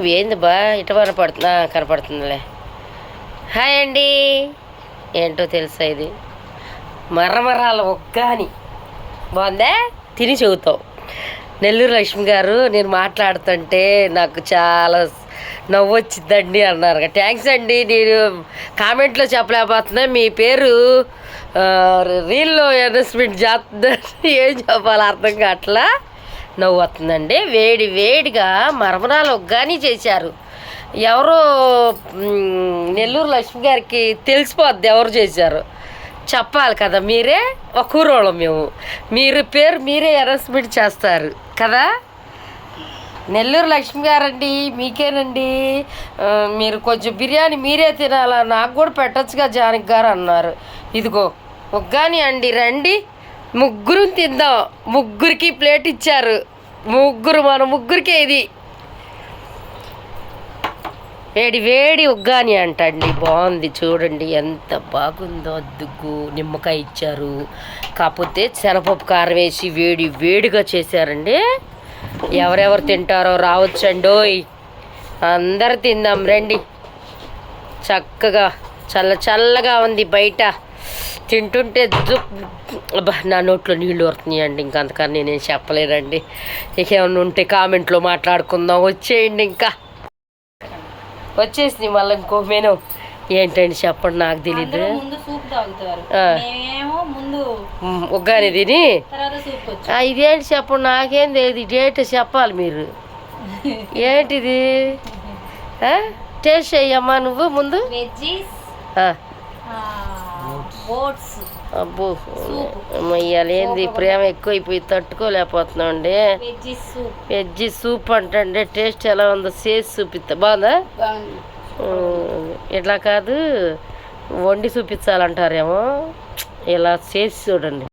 అవి ఏంది బా? ఇట కనపడుతుందా కనపడుతుందిలే హాయ్ అండి. ఏంటో తెలుసా ఇది? మరమరాల ఒగ్గాని. బాగుందా? తిని చెబుతావు నెల్లూరు లక్ష్మి గారు నేను మాట్లాడుతుంటే నాకు చాలా నవ్వు వచ్చిందండి అన్నారు థ్యాంక్స్ అండి. నేను కామెంట్లో చెప్పలేకపోతున్నా. మీ పేరు రీల్లో అనౌన్స్మెంట్ చేస్తుందని ఏం చెప్పాలి అర్థం కావట్లా? నవ్వు వస్తుందండి. వేడి వేడిగా మరమరాలు ఒగ్గాని చేశారు. ఎవరో నెల్లూరు లక్ష్మి గారికి తెలిసిపోద్ది ఎవరు చేశారు. చెప్పాలి కదా మీరే ఒక ఊరోళ్ళం మేము. మీరు పేరు మీరే అనౌన్స్మెంట్ చేస్తారు కదా? నెల్లూరు లక్ష్మి గారండి మీకేనండి? మీరు కొంచెం బిర్యానీ మీరే తినాలా? నాకు కూడా పెట్టచ్చుగా జానకి గారు అన్నారు. ఇదిగో ఒగ్గాని అండి రండి. ముగ్గురు తిందాం. ముగ్గురికి ప్లేట్ ఇచ్చారు. ముగ్గురు మన ముగ్గురికే ఇది. వేడి వేడి ఉగ్గాని అంటండి. బాగుంది చూడండి. ఎంత బాగుందో దుగ్గు నిమ్మకాయ ఇచ్చారు. కాకపోతే శనపప్పు కారం వేసి వేడి వేడిగా చేశారండి. ఎవరెవరు తింటారో రావచ్చండోయ్. అందరు తిందాం రండి. చక్కగా చల్ల చల్లగా ఉంది బయట. తింటుంటే నా నోట్లో నీళ్ళు వస్తున్నాయండి ఇంకా అంతకని నేనేం చెప్పలేనండి ఇక ఏమన్నా ఉంటే కామెంట్లో మాట్లాడుకుందాం. వచ్చేయండి ఇంకా. వచ్చేసింది మళ్ళీ ఇంకో మెను. ఏంటండి చెప్పండి నాకు తెలీదు. ఉగ్గాని తిని. ఇదేంటి చెప్పండి నాకేం తెలియదు ఇదేంటి చెప్పాలి మీరు. ఏంటిది? టేస్ట్ చెయ్యమ్మా నువ్వు ముందు? అబ్బో ఏంది? ప్రేమ ఎక్కువైపోయి తట్టుకోలేకపోతున్నాం అండి వెజ్జీస్ సూప్ వెజ్ సూప్ అంటే టేస్ట్ ఎలా ఉందో చేసి చూపిస్తా. బాగుందా? ఇట్లా కాదు వండి చూపించాలంటారేమో. ఇలా చేసి చూడండి.